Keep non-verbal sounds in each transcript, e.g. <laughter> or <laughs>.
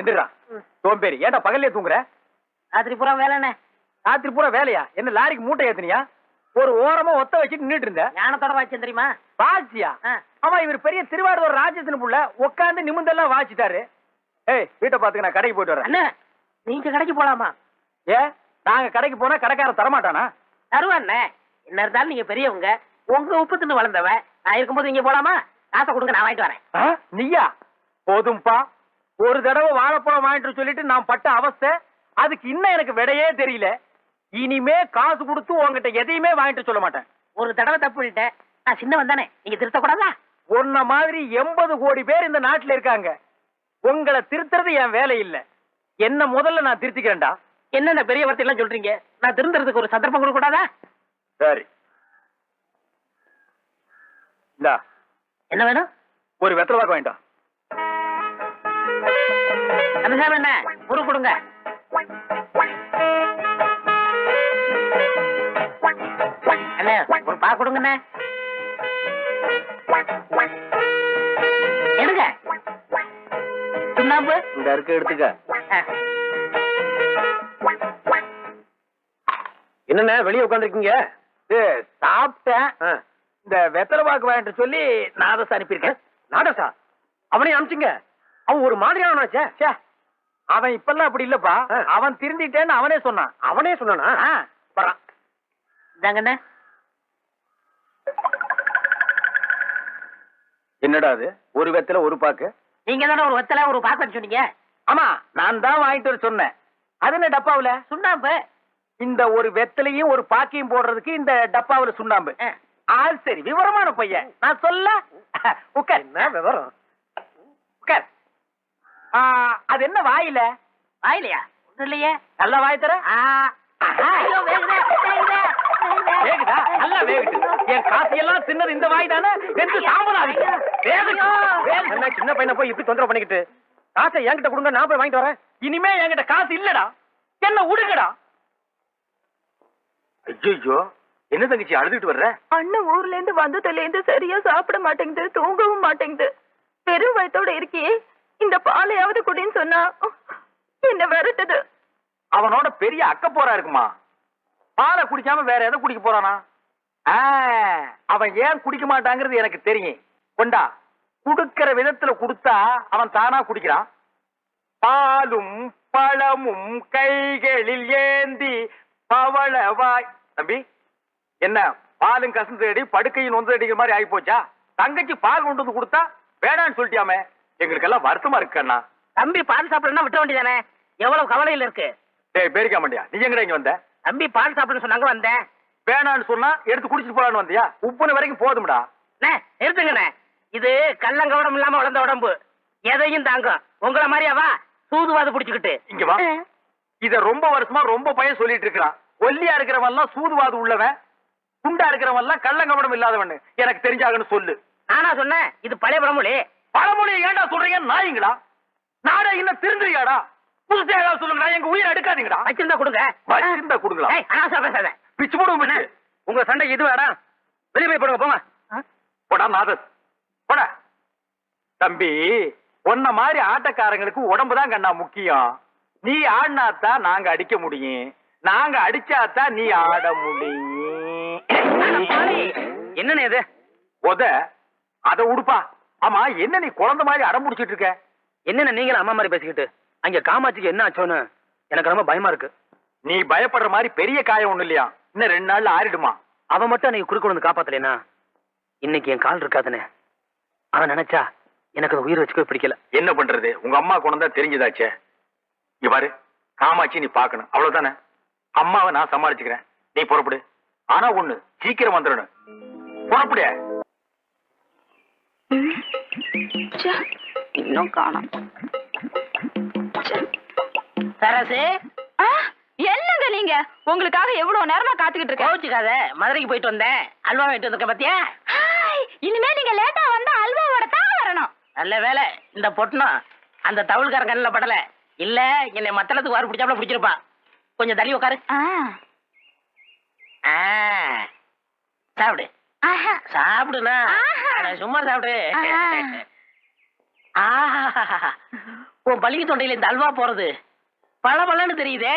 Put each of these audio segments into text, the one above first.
எந்திரா சோம்பேறி. ஏன்டா பகல்லே தூங்குற? ராத்திரி பூரா வேலைண்ணே. ராத்திரி பூரா வேலையா? என்ன லாரிக்கு மூட்டை ஏத்துனியா? ஒரு ஓரமா ஒத்த வச்சுட்டு நின்னுட்டு இருந்த. ஞானத்தோட வாய்ச்சேன் தெரியுமா? வாச்சியா. ஆமா இவர் பெரிய திருவாரூர் ராஜ்யத்தின் புள்ள உட்காந்து நிமிந்தெல்லாம் வாச்சிட்டாரு. ஏய் வீட்டை பாத்துக்க நான் கடைக்கு போயிட்டு வரேன். நீங்க கடைக்கு போலாமா? ஏ நாங்க கடைக்கு போனா கடைக்காரன் தரமாட்டானா? தருவாண்ணே. என்ன இருந்தாலும் நீங்க பெரியவங்க உங்க உப்பு தின்னு வளர்ந்தவ நான் இருக்கும்போது இங்க போலாமா? காசை கொடுங்க நான் வாங்கிட்டு வரேன்? நீயா? போதும்பா. ஒரு தடவை வாழைப்பழம் வாங்கிட்டு சொல்லிட்டு நான் பட்ட அவஸ்தை அதுக்கு இன்னும் எனக்கு விடையே தெரியல. இனிமே காசு கொடுத்து உன்கிட்ட எதையுமே வாங்கிட்டு சொல்ல மாட்டேன். ஒரு தடவை தப்பு பண்ணிட்டேன் நான் சின்னவன் தானே நீங்க திருத்தக்கூடாதா? உன்ன மாதிரி எண்பது கோடி பேர் இந்த நாட்டுல இருக்காங்க. உங்களை திருத்துறது என் வேலை இல்ல. என்ன முதல்ல நான் திருத்திக்கிறேன்டா. என்னென்ன பெரிய வார்த்தை எல்லாம் சொல்றீங்க? நான் திருந்துறதுக்கு ஒரு சந்தர்ப்பம் கொடுக்க கூடாதா சரி என்ன வேணும்? ஒரு வெத்தலை வேண்டாம் கந்தசாமி என்ன? முறு கொடுங்க. அண்ணே ஒரு பா கொடுங்கண்ணே எடுங்க. சுண்ணாம்பு? இந்த இருக்க எடுத்துக்க. என்னண்ணே வெளியே உட்காந்துருக்கீங்க சாப்பிட்டேன். இந்த வெத்தலை பாக்கு வாங்கிட்டு சொல்லி நாதஸ் அனுப்பியிருக்கேன். நாதஸா அவனையும் அனுப்பிச்சுங்க. அவன் ஒரு மாதிரியானச்சே சே அவன் இப்பெல்லாம் அப்படி இல்லப்பா. அவன் திருந்திட்டேன்னு அவனே சொன்னான். அவனே சொன்னானா? வரான் இந்தாங்கண்ணே. என்னடா அது? ஒரு வெத்தலை ஒரு பாக்கு? நீங்க தானே ஒரு வெத்தலை ஒரு பாக்கெட் சொன்னீங்க? ஆமா நான் தான் வாங்கிட்டு வர சொன்னேன். அது என்ன டப்பாவுல? சுண்ணாம்பு. இந்த ஒரு வெத்தலையும் ஒரு பாக்கையும் போடுறதுக்கு இந்த டப்பாவுல சுண்ணாம்பு. ஆள் சரி விவரமான பையன். நான் சொல்ல. உட்கார் என்ன விவரம்? உட்கார் அது என்ன வாயில? வாயிலையா? ஒண்ணும் இல்லையே. நல்ல வாய் தர. ஆ. ஐயோ, வேகுதே, நல்லா வேகுது. என் காசையெல்லாம் தின்னது இந்த வாய் தானே? சின்ன பையனை போய் இப்படி தொந்தரவு பண்ணிக்கிட்டு காசை என்கிட்ட கொடுங்க நான் போய் வாங்கிட்டு வரேன். இனிமே என்கிட்ட காசு இல்லடா. என்ன உடுங்கடா. ஐயோ என்ன தங்கச்சி அழுதுட்டு வர்ற? அண்ணன் ஊர்ல இருந்து வந்ததுல இருந்து சரியா சாப்பிட மாட்டேங்குது தூங்கவும் மாட்டேங்குது. பெரும் வயத்தோட இருக்கியே. இந்த பாலையாவது குடின்னு சொன்னா என்ன விரட்டுது? அவனோட பெரிய அக்க போரா இருக்குமா? பாலை குடிக்காம வேற எதை குடிக்க போறானா? ஆ, அவன் ஏன் குடிக்க மாட்டாங்கிறது எனக்கு தெரியும். கொண்டா குடுக்கிற விதத்துல குடுத்தா அவன் தானா குடிக்கிறான்? பாலும் பழமும் கைகளில் ஏந்தி பவளவாய் தம்பி என்ன பாலும் கசந்து அடி படுக்கையும் நொந்து அடிக்கிற மாதிரி ஆகி போச்சா தங்கச்சி பால் கொண்டு வந்து கொடுத்தா வேணான்னு சொல்லிட்டியாமே? எங்களுக்கெல்லாம் வருத்தமா இருக்கு அண்ணா. தம்பி பால் சாப்பிடணும்னா விட்ட வேண்டியதானே எவ்வளவு கவலையில இருக்கு. டேய் பேரிக்க மாட்டியா நீ எங்கடா இங்க வந்த? தம்பி பால் சாப்பிடணும்னு சொன்னாங்க வந்தேன். வேணான்னு சொன்னா எடுத்து குடிச்சிட்டு போலான்னு வந்தியா? உப்புன வரைக்கும் போதும்டா. நிறுத்துங்கண்ணே. இது கள்ளங்கவடம் இல்லாம வளர்ந்த உடம்பு. எதையும் தாங்கும் உங்கள மாதிரியாவா சூதுவாது புடிச்சுக்கிட்டு. இங்க வா. இத ரொம்ப வருஷமா ரொம்ப பையன் சொல்லிட்டு இருக்கிறான். ஒல்லியா இருக்கிறவன் எல்லாம் சூதுவாது உள்ளவன். குண்டா இருக்கிறவன் எல்லாம் கள்ளங்கவடம் இல்லாதவன். எனக்கு தெரிஞ்சாகன்னு சொல்லு. நானா சொன்னேன் இது பழைய பழமொழி. பழமொழியை ஏன்டா சொல்றீங்க? நாயங்களா? நாடா இன்னும் திருந்துறியாடா புதுசா ஏதாவது சொல்லுங்கடா எங்க உயிரை எடுக்காதீங்கடா. வச்சிருந்தா கொடுங்க. வச்சிருந்தா கொடுங்களா? பேசாத. பிச்சு போடுவோம் பிச்சு. உங்க சண்டை இது வேடா வெளியே போய் போடுங்க போங்க. போடா நாதஸ் போடா. தம்பி உன்ன மாதிரி ஆட்டக்காரங்களுக்கு உடம்பு தான் கண்ணா முக்கியம். நீ ஆடினாத்தான் நாங்க அடிக்க முடியும். நாங்க அடிச்சாதான் நீ ஆட முடியும். என்னண்ணே இது? உத அத உடுப்பா. ஆமா என்ன நீ குழந்தை மாதிரி அடம் முடிச்சிட்டு இருக்க? என்னென்ன நீங்களும் அம்மா மாதிரி பேசிக்கிட்டு? அங்க காமாட்சிக்கு என்ன ஆச்சோன்னு எனக்கு ரொம்ப பயமா இருக்கு. நீ பயப்படுற மாதிரி பெரிய காயம் ஒண்ணு இல்லையா? இன்னும் ரெண்டு நாள்ல ஆறிடுமா? அவ மட்டும் அன்னைக்கு குறுக்க வந்து காப்பாத்தலைனா? இன்னைக்கு என் கால் இருக்காதுன்னு. அவன் நினைச்சா எனக்கு உயிர் வச்சுக்கவே பிடிக்கல. என்ன பண்றது? உங்க அம்மா குணம் தான் தெரிஞ்சதாச்சே. இங்க பாரு காமாட்சி நீ பாக்கணும் அவ்வளவுதானே? அம்மாவை நான் சமாளிச்சுக்கிறேன். நீ புறப்படு. ஆனா ஒண்ணு சீக்கிரம் வந்துடணும். புறப்படு இன்னும் காணோம். சரசு? என்னங்க நீங்க? உங்களுக்காக எவ்வளவு நேரமா காத்துக்கிட்டு இருக்கேன். கோச்சுக்காத மதுரைக்கு போயிட்டு வந்தேன். அல்வா வாங்கிட்டு வந்திருக்கேன் பாத்தியா? இனிமே நீங்க லேட்டா வந்தா அல்வாவோட தான் வரணும். நல்ல வேலை இந்த பொட்டணும் அந்த தவுள்காரன் கண்ணில் படல. இல்ல என்னை மத்தளத்துக்கு வாரு பிடிச்சாப்புல பிடிச்சிருப்பா. கொஞ்சம் தள்ளி உட்காரு சாப்பிடு. ஆஹா. சும்மா சாப்பிடு உன் பள்ளிக்கு தொண்டையில இந்த அல்வா போறது. பளபளன்னு தெரியுதே.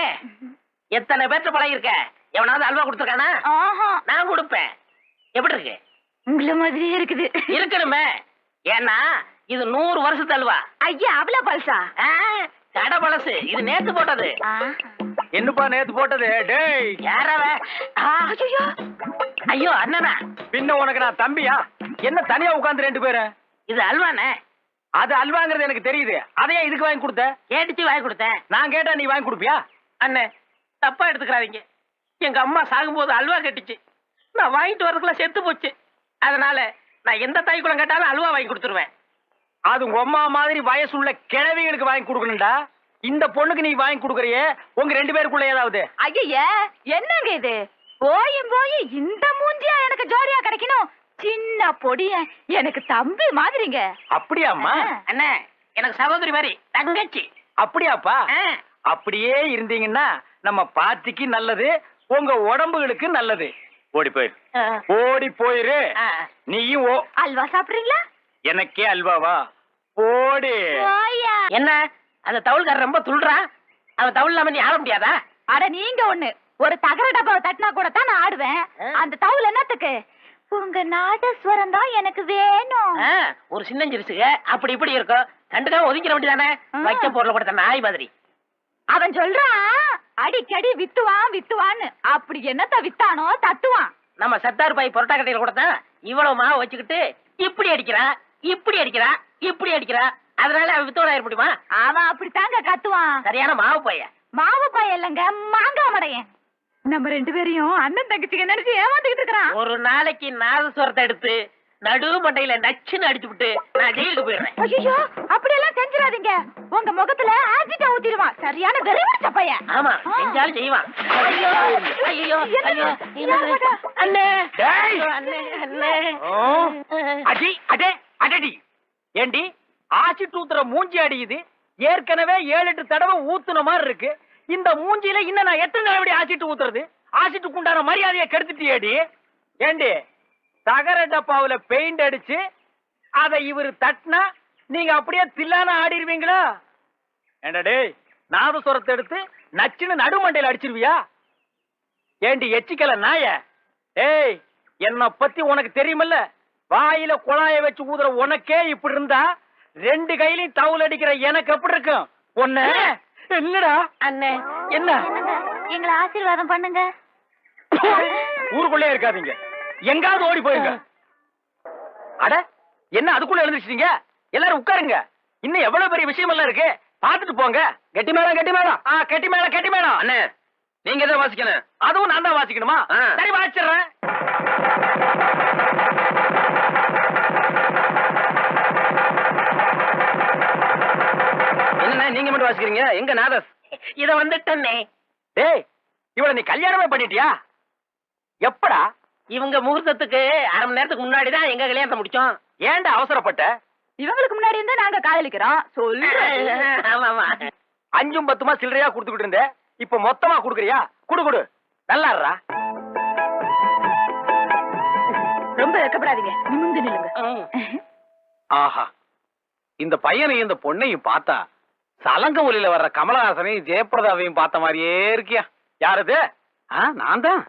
எத்தனை பேர்ட்ட பழகிருக்க எவனாவது அல்வா கொடுத்துருக்கானா? நான் கொடுப்பேன். எப்படி இருக்கு? உங்களை மாதிரியே இருக்குது. இருக்கணுமே. ஏன்னா இது நூறு வருஷத்து அல்வா. ஐயா அவ்வளோ பல்சா? கடை பழசு. இது நேத்து போட்டது. என்னப்பா நேத்து போட்டது? டேய். யாரவ ஐயோ ஐயோ அண்ணனா. பின்ன உனக்கு நான் தம்பியா? என்ன தனியா உட்கார்ந்து ரெண்டு பேரும் இது அல்வானே அது அல்வாங்கிறது எனக்கு தெரியுது. அதையே இதுக்கு வாங்கி கொடுத்த? கேட்டுச்சு வாங்கி கொடுத்தேன். நான் கேட்டா நீ வாங்கி கொடுப்பியா? அண்ணே தப்பா எடுத்துக்கிறாதீங்க. எங்க அம்மா சாகும்போது அல்வா கட்டுச்சு. நான் வாங்கிட்டு வரதுக்குள்ள செத்து போச்சு. அதனால நான் எந்த தாய் குளம் கேட்டாலும் அல்வா வாங்கி கொடுத்துருவேன். அது உங்க அம்மா மாதிரி வயசுள்ள கிழவிகளுக்கு வாங்கி கொடுக்கணும்டா. இந்த பொண்ணுக்கு நீ வாங்கி கொடுக்கறியே உங்க ரெண்டு பேருக்குள்ள ஏதாவது? ஐயா என்னங்க இது? போயும் போய் இந்த மூஞ்சியா எனக்கு ஜோடியா கிடைக்கணும்? சின்ன பொடிய எனக்கு தம்பி மாதிரிங்க. அப்படியாம்மா? அண்ணே எனக்கு சகோதரி மாதிரி தங்கச்சி. அப்படியாப்பா? அப்படியே இருந்தீங்கன்னா நம்ம பார்ட்டிக்கு நல்லது உங்க உடம்புகளுக்கு நல்லது. ஓடி போயிரு. ஓடி போயிரு. நீயும் ஓ அல்வா சாப்பிடுறீங்களா? எனக்கே அல்வாவா? போயா என்ன? அந்த தவுள்காரர் ரொம்ப துள்றான் அவன் தவுள் இல்லாம நீ ஆட முடியாதா? அட நீங்க ஒண்ணு. ஒரு தகர டப்பாவை தட்டினா கூட தான் நான் ஆடுவேன். அந்த தவுல் என்னத்துக்கு? உங்க நாதஸ்வரம் தான் எனக்கு வேணும். ஒரு சின்னஞ்சிரிசுக அப்படி இப்படி இருக்கும். கண்டுக்காம ஒதுக்கிற வேண்டியதானே. வைக்க பொருளை கொடுத்த நாய் மாதிரி. அவன் சொல்றான் அடிக்கடி வித்துவான் வித்துவான்னு. அப்படி என்னத்த வித்தானோ தத்துவான் நம்ம சத்தார் பாய் பொரோட்டா கடையில கொடுத்தான் இவ்வளவு மாவு வச்சுக்கிட்டு இப்படி அடிக்கிறா? இப்படி அடிக்கிறா இப்படி அடிக்கிறா. அதனால அவன் வித்தோட ஆயிட முடியுமா? அவன் அப்படித்தாங்க கத்துவான் சரியான மாவு பைய. மாவு பையன் இல்லைங்க மாங்காய் மடையன் நம்ம ரெண்டு பேரையும் அண்ணன் தங்கச்சிக்கு நினைச்சு ஏமாத்திக்கிட்டு இருக்கிறான். ஒரு நாளைக்கு நாதஸ்வரத்தை எடுத்து நடு மண்டையில நச்சுன்னு அடிச்சு விட்டு நான் ஜெயிலுக்கு போயிடுறேன் ஐயோ அப்படியெல்லாம் செஞ்சிடாதீங்க. உங்க முகத்துல ஆசிட்ட ஊத்திடுவான். சரியான வெறிபிடிச்ச பையன் ஆமா. செஞ்சாலும் செய்வான். ஐயோ ஐயோ ஐயோ? அண்ணே டேய். அண்ணே அண்ணே. அடி அடே. அடடி. ஏண்டி ஆசிட் ஊத்துற மூஞ்சி அடியுது. ஏற்கனவே ஏழு எட்டு தடவை ஊத்துன மாதிரி இருக்கு. இந்த மூஞ்சியில இன்னும் நான் எத்தனை தடவை ஆசிட்டு ஊத்துறது? ஆசிட்டுக்கு உண்டான மரியாதையை கெடுத்துட்டியேடி. ஏண்டி தகர டப்பாவில பெயிண்ட் அடிச்சு அதை இவர் தட்டினா நீங்க அப்படியே தில்லான ஆடிடுவீங்களா ஏண்டா டேய் நாதஸ்வரத்தை எடுத்து நச்சுன்னு நடுமண்டையில அடிச்சிருவியா? ஏண்டி எச்சிக்கல நாய? ஏய் என்னை பத்தி உனக்கு தெரியுமில்ல? வாயில குழாய வச்சு ஊதுற உனக்கே இப்படி இருந்தா ரெண்டு கையிலையும் தவுல் அடிக்கிற எனக்கு எப்படி இருக்கும்? ஒண்ணு என்னடா? அண்ணே. என்ன? எங்களை ஆசீர்வாதம் பண்ணுங்க. ஊருக்குள்ளே இருக்காதீங்க. எங்காவது ஓடி போயிருங்க. அட என்ன அதுக்குள்ள எழுந்திருச்சீங்க எல்லாரும் உட்காருங்க. இன்னும் எவ்வளவு பெரிய விஷயம் எல்லாம் இருக்கு? பாத்துட்டு போங்க. கெட்டி மேளம் கெட்டி மேளம். ஆ கெட்டி மேளம் கெட்டி மேளம். அண்ணே நீங்க தான் வாசிக்கணும்? அதுவும் நான் தான் வாசிக்கணுமா? சரி வாசிடுறேன் மட்டும் வாசிக்கிறீங்க? எங்க நாதஸ்? இத வந்துட்டேன்னே டேய் இவள நீ கல்யாணமே பண்ணிட்டியா? எப்படா? இவங்க முகூர்த்தத்துக்கு அரை மணி நேரத்துக்கு முன்னாடி தான் எங்க கல்யாணத்தை முடிச்சோம். ஏன்டா அவசரப்பட்ட? இவங்களுக்கு முன்னாடி இருந்து நாங்க காதலிக்கிறோம். சொல்லு <laughs> அஞ்சும் பத்துமா சில்லறையா கொடுத்துக்கிட்டு இருந்த? இப்ப மொத்தமா குடுக்குறியா? குடு குடு. நல்லாடுறா. ரொம்ப வெக்கப்படாதீங்க. நிமிந்து நில்லுங்க. ஆஹா. இந்த பையனையும் இந்த பொண்ணையும் பார்த்தா சலங்க ஒலியில வர்ற கமலஹாசனையும் ஜெயபிரதாவையும் பார்த்த மாதிரியே இருக்கியா? யாரது நான் தான்.